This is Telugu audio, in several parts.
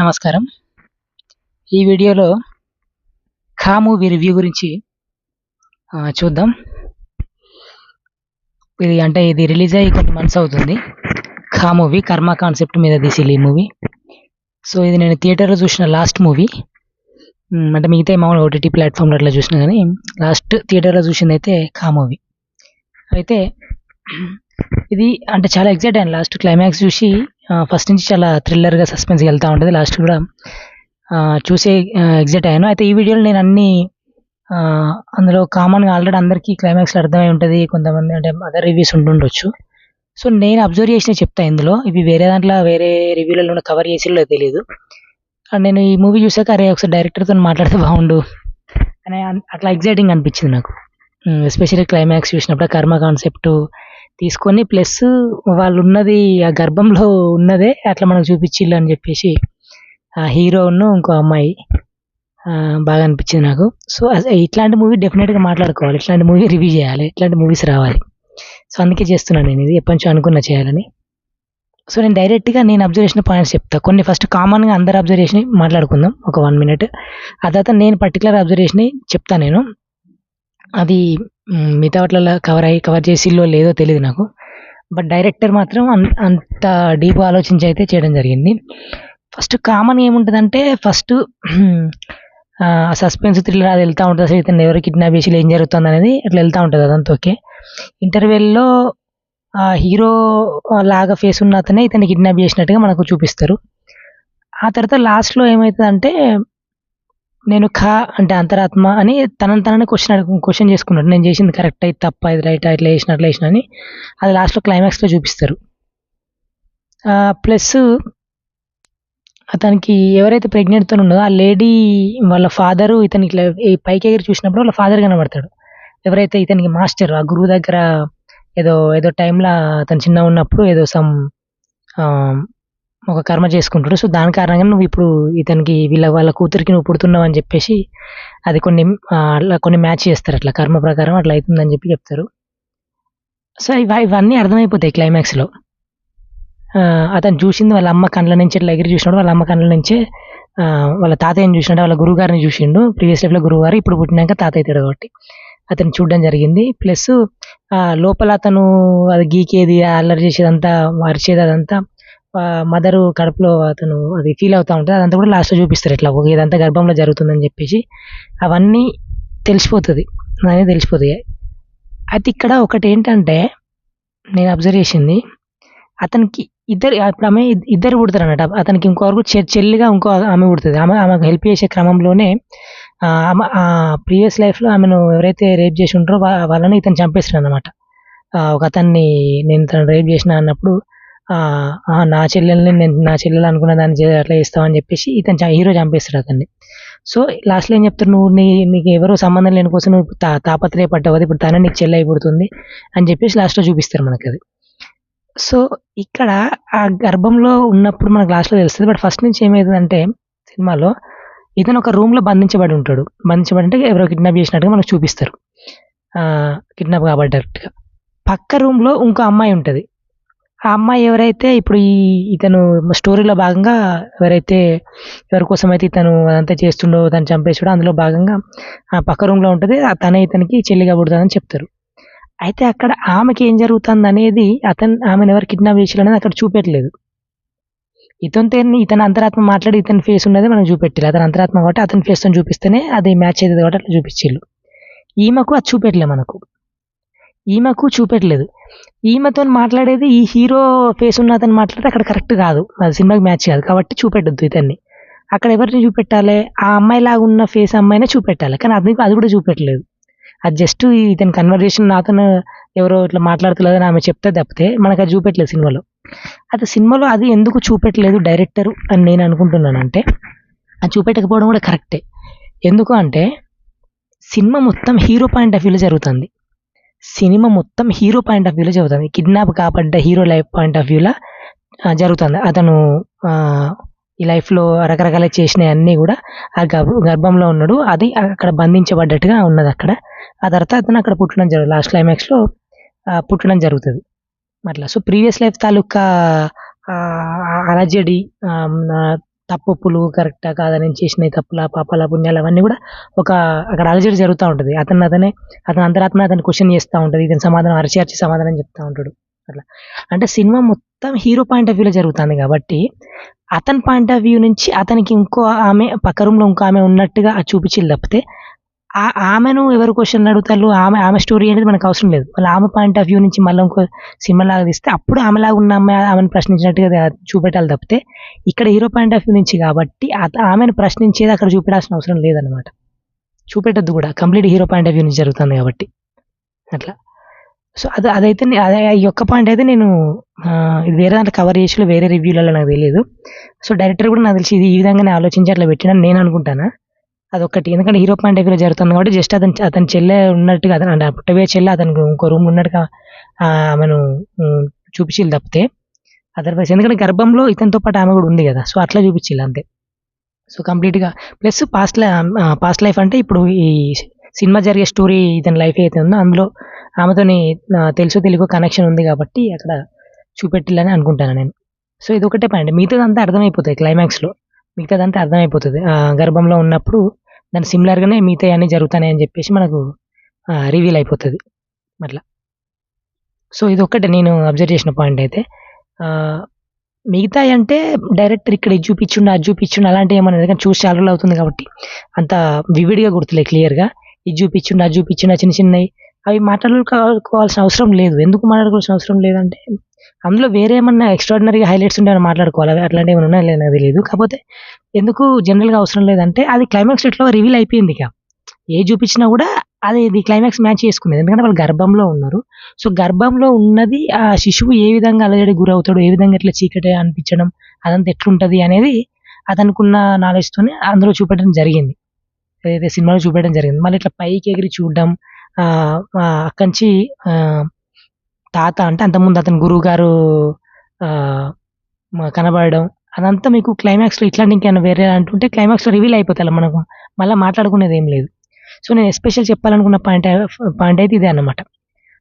నమస్కారం. ఈ వీడియోలో ఖా మూవీ రివ్యూ గురించి చూద్దాం. ఇది అంటే ఇది రిలీజ్ అయ్యి కొన్ని మంత్స్ అవుతుంది. ఖా మూవీ కర్మ కాన్సెప్ట్ మీద తీసి ఈ మూవీ. సో ఇది నేను థియేటర్లో చూసిన లాస్ట్ మూవీ. అంటే మిగతా మామూలు ఓటీటీ ప్లాట్ఫామ్లో అట్లా చూసిన కానీ లాస్ట్ థియేటర్లో చూసింది అయితే ఖా మూవీ. అయితే ఇది అంటే చాలా ఎగ్జైట్ అయ్యాను లాస్ట్ క్లైమాక్స్ చూసి ఫస్ట్ నుంచి చాలా థ్రిల్లర్గా సస్పెన్స్గా వెళ్తూ ఉంటుంది. లాస్ట్ కూడా చూసే ఎగ్జైట్ అయ్యాను. అయితే ఈ వీడియోలో నేను అన్ని అందులో కామన్గా ఆల్రెడీ అందరికీ క్లైమాక్స్లో అర్థమై ఉంటుంది. కొంతమంది అంటే అదర్ రివ్యూస్ ఉంటుండొచ్చు సో నేను అబ్జర్వ్ చేసిన చెప్తా ఇందులో. ఇవి వేరే దాంట్లో వేరే రివ్యూలలో కవర్ చేసిలో తెలియదు అండ్ నేను ఈ మూవీ చూసాక అరే ఒకసారి డైరెక్టర్తో మాట్లాడితే బాగుండు. అని అట్లా ఎగ్జైటింగ్ అనిపించింది నాకు. ఎస్పెషల్లీ క్లైమాక్స్ చూసినప్పుడు కర్మ కాన్సెప్ట్ తీసుకొని ప్లస్ వాళ్ళు ఉన్నది ఆ గర్భంలో ఉన్నదే అట్లా మనకు చూపించిల్లు అని చెప్పేసి ఆ హీరోను ఇంకో అమ్మాయి బాగా అనిపించింది నాకు. సో ఇట్లాంటి మూవీ డెఫినెట్గా మాట్లాడుకోవాలి. ఇట్లాంటి మూవీ రివ్యూ చేయాలి. ఇట్లాంటి మూవీస్ రావాలి. సో అందుకే చేస్తున్నాను నేను ఇది. ఎప్పటి నుంచో అనుకున్నా చేయాలని. సో నేను డైరెక్ట్గా నేను అబ్జర్వ్ చేసిన పాయింట్స్ చెప్తా. కొన్ని ఫస్ట్ కామన్గా అందరు అబ్జర్వ్ చేసి మాట్లాడుకుందాం. ఒక వన్ మినిట్. ఆ తర్వాత నేను పర్టికులర్ అబ్జర్వ్ చేసి చెప్తా నేను. అది మిగతా వాటిలో కవర్ అయ్యి కవర్ చేసిల్లో లేదో తెలియదు నాకు. బట్ డైరెక్టర్ మాత్రం అంత అంత డీప్ ఆలోచించి అయితే చేయడం జరిగింది. ఫస్ట్ కామన్ ఏముంటుందంటే ఫస్ట్ సస్పెన్స్ థ్రిల్లర్ అది వెళ్తూ ఉంటుంది. అసలు ఇతను ఎవరు కిడ్నాప్ చేసి ఏం జరుగుతుంది అనేది అట్లా వెళ్తూ ఉంటుంది అదంతా ఓకే ఇంటర్వెల్లో ఆ హీరో లాగా ఫేస్ ఉన్న అతనే ఇతన్ని కిడ్నాప్ చేసినట్టుగా మనకు చూపిస్తారు. ఆ తర్వాత లాస్ట్లో ఏమవుతుందంటే నేను ఖా అంటే అంతరాత్మ అని తనని తనని క్వశ్చన్ క్వశ్చన్ చేసుకున్నాడు. నేను చేసింది కరెక్ట్ అయితే తప్ప ఇది రైట్ ఇట్లా వేసిన అట్లా వేసిన అని అది లాస్ట్లో క్లైమాక్స్లో చూపిస్తారు. ప్లస్ అతనికి ఎవరైతే ప్రెగ్నెంట్తో ఉన్నదో ఆ లేడీ వాళ్ళ ఫాదరు ఇతనికి ఇట్లా ఈ పైకి ఎగిరి చూసినప్పుడు వాళ్ళ ఫాదర్ కనబడతాడు. ఎవరైతే ఇతనికి మాస్టర్ ఆ గురువు దగ్గర ఏదో ఏదో టైంలో అతను చిన్న ఉన్నప్పుడు ఏదో సమ్ ఒక కర్మ చేసుకుంటాడు. సో దాని కారణంగా నువ్వు ఇప్పుడు ఇతనికి వీళ్ళ వాళ్ళ కూతురికి నువ్వు పుడుతున్నావు అని చెప్పేసి అది కొన్ని అట్లా కొన్ని మ్యాచ్ చేస్తారు. అట్లా కర్మ ప్రకారం అట్లా అవుతుందని చెప్పి చెప్తారు. సో ఇవన్నీ అర్థమైపోతాయి క్లైమాక్స్లో అతను చూసింది వాళ్ళ అమ్మ కళ్ళ నుంచి ఇట్లా ఎగిరి చూసినాడు వాళ్ళ అమ్మ కళ్ళ నుంచే వాళ్ళ తాతయ్యని చూసినాడు వాళ్ళ గురువు గారిని చూసిండు. ప్రీవియస్ లైఫ్లో గురువుగారు ఇప్పుడు పుట్టినాక తాతయ్య అవుతాడు కాబట్టి అతను చూడడం జరిగింది. ప్లస్ లోపల అతను అది గీకేది అల్లరి చేసేదంతా అరిచేది అదంతా మదరు కడుపులో అతను అది ఫీల్ అవుతూ ఉంటుంది. అదంతా కూడా లాస్ట్లో చూపిస్తారు ఇట్లా ఇదంతా గర్భంలో జరుగుతుందని చెప్పేసి. అవన్నీ తెలిసిపోతుంది. అనేది తెలిసిపోతాయి. అయితే ఇక్కడ ఒకటి ఏంటంటే నేను అబ్జర్వ్ చేసింది అతనికి ఇద్దరు ఇప్పుడు ఆమె ఇద్దరు పుడతారు అన్నట్టు అతనికి ఇంకొకరు చె- చెల్లిగా ఇంకో ఆమె పుడుతుంది. ఆమె ఆమెకు హెల్ప్ చేసే క్రమంలోనే ఆమె ఆ ప్రీవియస్ లైఫ్లో ఆమెను ఎవరైతే రేప్ చేసి ఉంటారో వాళ్ళని ఇతను చంపేస్తాడు అనమాట ఒక అతన్ని నేను తను రేప్ చేసిన అన్నప్పుడు నా చెల్లెల్ని నేను నా చెల్లెలు అనుకున్న దాన్ని అట్లా అట్లా అని చెప్పేసి ఇతను హీరో చంపేస్తాడు అతన్ని. సో లాస్ట్లో ఏం చెప్తారు నువ్వు నీ నీకు ఎవరో సంబంధం లేని కోసం నువ్వు తా తాపత్రయపడ్డావు అది ఇప్పుడు తన నీకు చెల్లి అయిపోతుంది అని చెప్పేసి లాస్ట్లో చూపిస్తారు మనకి అది సో ఇక్కడ ఆ గర్భంలో ఉన్నప్పుడు మనకు లాస్ట్లో తెలుస్తుంది. బట్ ఫస్ట్ నుంచి ఏమవుతుందంటే సినిమాలో ఇతను ఒక రూమ్లో బంధించబడి ఉంటాడు. బంధించబడి అంటే ఎవరో కిడ్నాప్ చేసినట్టుగా మనకు చూపిస్తారు. కిడ్నాప్ కాబడ్డట్టుగా. పక్క రూమ్లో ఇంకో అమ్మాయి ఉంటుంది. ఆ అమ్మాయి ఎవరైతే ఇప్పుడు ఈ ఇతను స్టోరీలో భాగంగా ఎవరైతే ఎవరి కోసం అయితే ఇతను అదంతా చేస్తుండో తను చంపేసాడో అందులో భాగంగా ఆ పక్క రూమ్లో ఉంటుంది. తనే ఇతనికి చెల్లిగా పుడుతుందని చెప్తారు. అయితే అక్కడ ఆమెకి ఏం జరుగుతుంది అనేది అతను ఆమెను ఎవరు కిడ్నాప్ చేసారు అనేది అక్కడ చూపెట్టలేదు. ఇతనితో ఇతను అంతరాత్మ మాట్లాడి ఇతని ఫేస్ ఉన్నది మనం చూపెట్టాలి అతను అంతరాత్మ కాబట్టి అతని ఫేస్తో చూపిస్తేనే అది మ్యాచ్ అవుతుంది కాబట్టి అట్లా చూపించారు ఈమెకు అది చూపెట్టలే మనకు. ఈమెకు చూపెట్టలేదు. ఈమెతో మాట్లాడేది ఈ హీరో ఫేస్ ఉన్న అతను మాట్లాడితే అక్కడ కరెక్ట్ కాదు. అది సినిమాకి మ్యాచ్ కాదు. కాబట్టి చూపెట్టద్దు ఇతన్ని. అక్కడ ఎవరిని చూపెట్టాలి? ఆ అమ్మాయిలాగా ఉన్న ఫేస్ అమ్మాయినే చూపెట్టాలి. కానీ అది అది కూడా చూపెట్టలేదు. అది జస్ట్ ఇతని కన్వర్జేషన్ నాతో ఎవరో ఇట్లా మాట్లాడుతులేదని ఆమె చెప్తే తప్పితే మనకు అది చూపెట్టలేదు సినిమాలో. అయితే సినిమాలో అది ఎందుకు చూపెట్టలేదు డైరెక్టర్ అని నేను అనుకుంటున్నాను అంటే అది చూపెట్టకపోవడం కూడా కరెక్టే. ఎందుకు అంటే సినిమా మొత్తం హీరో పాయింట్ ఆఫ్ వ్యూలో జరుగుతుంది. సినిమా మొత్తం హీరో పాయింట్ ఆఫ్ వ్యూలో జరుగుతుంది. కిడ్నాప్ కాబడ్డ హీరో లైఫ్ పాయింట్ ఆఫ్ వ్యూలో జరుగుతుంది. అతను ఈ లైఫ్లో రకరకాల చేసినవి అన్నీ కూడా ఆ గర్భ గర్భంలో ఉన్నాడు. అది అక్కడ బంధించబడ్డట్టుగా ఉన్నది అక్కడ. ఆ తర్వాత అతను అక్కడ పుట్టడం జరుగుతుంది లాస్ట్ క్లైమాక్స్లో పుట్టడం జరుగుతుంది. అట్లా సో ప్రీవియస్ లైఫ్ తాలూకా అలజడి తప్పొప్పులు కరెక్టా కాదా? నేను చేసినవి తప్పుల? పాపాల? పుణ్యాలు? అవన్నీ కూడా ఒక అక్కడ అలజడి జరుగుతూ ఉంటుంది. అతను అతనే అతని అంతరాత్మ అతను క్వశ్చన్ చేస్తూ ఉంటుంది. ఇతని సమాధానం అరిచి అరిచి సమాధానం చెప్తూ ఉంటాడు. అట్లా. అంటే సినిమా మొత్తం హీరో పాయింట్ ఆఫ్ వ్యూలో జరుగుతుంది కాబట్టి అతని పాయింట్ ఆఫ్ వ్యూ నుంచి అతనికి ఇంకో ఆమె పక్క రూమ్లో ఇంకో ఆమె ఉన్నట్టుగా చూపించి తప్పితే ఆమెను ఎవరు క్వశ్చన్ అడుగుతారు? ఆమె ఆమె స్టోరీ అనేది మనకు అవసరం లేదు. మళ్ళీ ఆమె పాయింట్ ఆఫ్ వ్యూ నుంచి మళ్ళీ ఇంకో సినిమా లాగా తీస్తే అప్పుడు ఆమెలాగా ఉన్న అమ్మాయి ఆమెను ప్రశ్నించినట్టుగా చూపెట్టాలి తప్పితే ఇక్కడ హీరో పాయింట్ ఆఫ్ వ్యూ నుంచి కాబట్టి ఆమెను ప్రశ్నించేది అక్కడ చూపెట్టాల్సిన అవసరం లేదనమాట చూపెట్టద్దు కూడా. Complete hero point of view నుంచి జరుగుతుంది కాబట్టి. అట్లా. సో అది అదైతే అదే ఈ ఒక్క పాయింట్ అయితే నేను ఇది వేరే దాంట్లో కవర్ చేసి వేరే రివ్యూలలో నాకు తెలియదు సో డైరెక్టర్ కూడా నాకు తెలిసి ఇది ఈ విధంగానే ఆలోచించి అట్లా పెట్టినని నేను అనుకుంటాను? అదొకటి ఎందుకంటే హీరో పాయింట్ ఆఫ్ వ్యూలో జరుగుతుంది కాబట్టి జస్ట్ అతను అతని చెల్లె ఉన్నట్టుగా అతను అంటే పుట్టబోయే చెల్లె అతనికి ఇంకో రూమ్ ఉన్నట్టుగా ఆమెను ఉమ్, తప్పితే అదర్వైజ్ ఎందుకంటే గర్భంలో ఇతనితో పాటు ఆమె కూడా ఉంది కదా సో అట్లా చూపించాలి అంతే. సో కంప్లీట్గా ప్లస్ పాస్ట్ పాస్ట్ లైఫ్ అంటే ఇప్పుడు ఈ సినిమా జరిగే స్టోరీ ఇతని లైఫ్ అయితే ఉందో అందులో ఆమెతోని తెలుసు తెలుసో కనెక్షన్ ఉంది కాబట్టి అక్కడ చూపెట్టాలని అనుకుంటాను నేను. సో ఇది ఒకటే పాయింట్ మిగతాదంతా అర్థమైపోతుంది క్లైమాక్స్లో మిగతాదంతా అర్థమైపోతుంది. గర్భంలో ఉన్నప్పుడు దాని సిమిలర్గానే మిగతా అన్నీ జరుగుతాయి అని చెప్పేసి మనకు రివీల్ అయిపోతుంది. అట్లా సో ఇది ఒక్కటే నేను అబ్జర్వ్ చేసిన పాయింట్ అయితే. మిగతా అంటే డైరెక్టర్ ఇక్కడ ఇది చూపించుండు అది చూపించుండు అలాంటివి ఏమన్నా ఎందుకంటే చూసి చాలా అవుతుంది కాబట్టి అంత వివిడిగా గుర్తులే క్లియర్గా ఇది చూపించుండు అది చూపించుండు చిన్న చిన్నవి. అవి మాట్లాడుకోవాల్సిన అవసరం లేదు. ఎందుకు మాట్లాడుకోవాల్సిన అవసరం లేదంటే అందులో వేరే ఏమన్నా ఎక్స్ట్రాడినరీగా హైలైట్స్ ఉంటే ఏమైనా మాట్లాడుకోవాలి? అట్లాంటివి ఏమైనా ఉన్నాయో? లేదో తెలియదు. కాకపోతే ఎందుకు జనరల్గా అవసరం లేదంటే అది క్లైమాక్స్ ఎట్లా రివీల్ అయిపోయింది ఇక. ఏ చూపించినా కూడా అది ఇది క్లైమాక్స్ మ్యాచ్ చేసుకునేది ఎందుకంటే వాళ్ళు గర్భంలో ఉన్నారు. సో గర్భంలో ఉన్నది ఆ శిశువు ఏ విధంగా అలజడి గురవుతాడు ఏ విధంగా ఇట్లా చీకటి అనిపించడం అదంతా ఎట్లుంటుంది అనేది అతనుకున్న నాలెడ్జ్తోనే అందులో చూపెట్టడం జరిగింది. ఏదైతే సినిమాలో చూపెట్టడం జరిగింది. మళ్ళీ ఇట్లా పైకి ఎగిరి చూడడం అక్కడి నుంచి తాత అంటే అంతకుముందు అతని గురువు గారు కనబడడం. అదంతా మీకు క్లైమాక్స్లో ఇట్లాంటి ఇంకేమైనా వేరే అంటుంటే క్లైమాక్స్లో రివీల్ అయిపోతాయి మనకు. మళ్ళీ మాట్లాడుకునేది ఏం లేదు. సో నేను ఎస్పెషల్ చెప్పాలనుకున్న పాయింట్ పాయింట్ అయితే ఇదే అన్నమాట.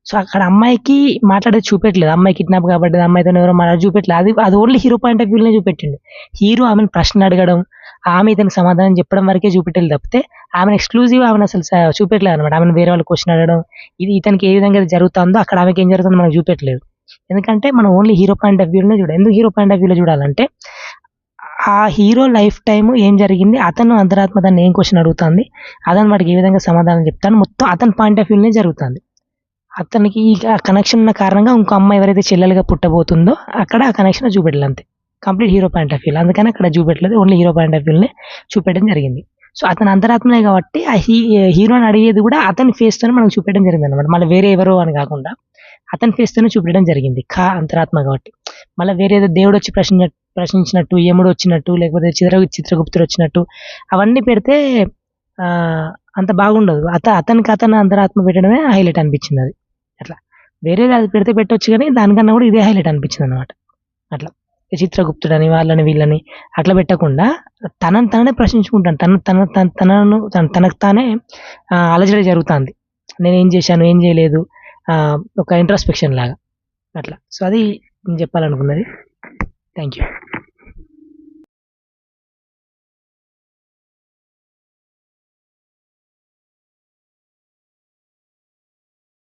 సో అక్కడ అమ్మాయికి మాట్లాడేది చూపెట్టలేదు. అమ్మాయి కిడ్నాప్ కాబట్టి అమ్మాయితో ఎవరో మాట్లాడి చూపెట్టలేదు. అది అది ఓన్లీ హీరో పాయింట్ ఆఫ్ వ్యూలోనే చూపెట్టిండు. హీరో ఆమెను ప్రశ్న అడగడం ఆమె ఇతనికి సమాధానం చెప్పడం వరకే చూపెట్టాలి తప్పితే ఆమెను ఎక్స్క్లూజివ్ ఆమెను అసలు చూపెట్టలేదు అనమాట ఆమెను వేరే వాళ్ళు క్వశ్చన్ అడగడం ఇది ఇతనికి ఏ విధంగా జరుగుతుందో అక్కడ ఆమెకి ఏం జరుగుతుందో మనకు చూపెట్టలేదు. ఎందుకంటే మనం ఓన్లీ హీరో పాయింట్ ఆఫ్ వ్యూలోనే చూడాలి. ఎందుకు హీరో పాయింట్ ఆఫ్ వ్యూలో చూడాలంటే ఆ హీరో లైఫ్ టైం ఏం జరిగింది అతను అంతరాత్మ దాన్ని ఏం క్వశ్చన్ అడుగుతుంది అతను వాడికి ఏ విధంగా సమాధానం చెప్తాను మొత్తం అతని పాయింట్ ఆఫ్ వ్యూలోనే జరుగుతుంది. అతనికి ఈ కనెక్షన్ ఉన్న కారణంగా ఇంకో అమ్మాయి ఎవరైతే చెల్లెలుగా పుట్టబోతుందో అక్కడ ఆ కనెక్షన్ చూపెట్టాలి అంతే. Complete hero point of view అందుకని అక్కడ చూపెట్టలేదు. ఓన్లీ హీరో పాయింట్ ఆఫ్ వ్యూనే చూపెట్టడం జరిగింది. సో అతను అంతరాత్మనే కాబట్టి ఆ హీ హీరోని అడిగేది కూడా అతని ఫేస్తోనే మనకు చూపెట్టడం జరిగింది అనమాట మళ్ళీ వేరే ఎవరో అని కాకుండా అతని ఫేస్తోనే చూపెట్టడం జరిగింది. కా అంతరాత్మ కాబట్టి. మళ్ళీ వేరే ఏదో దేవుడు వచ్చి ప్రశ్న ప్రశ్నించినట్టు యముడు వచ్చినట్టు లేకపోతే చిత్ర చిత్రగుప్తుడు వచ్చినట్టు అవన్నీ పెడితే అంత బాగుండదు. అత అతనికి అతను అంతరాత్మ పెట్టడమే హైలైట్ అనిపించింది అది. అట్లా. వేరేది అది పెడితే పెట్టొచ్చు కానీ దానికన్నా కూడా ఇదే హైలైట్ అనిపించింది అనమాట అట్లా. చిత్రగుప్తుడని వాళ్ళని వీళ్ళని అట్లా పెట్టకుండా తనను తననే ప్రశ్నించుకుంటాను. తన తన తన- తనను తన- తనకు తానే ఆ, అలజడి జరుగుతుంది. నేను ఏం చేశాను ఏం చేయలేదు ఒక ఇంట్రాస్పెక్షన్ లాగా. అట్లా. సో అది నేను చెప్పాలనుకున్నది. Thank you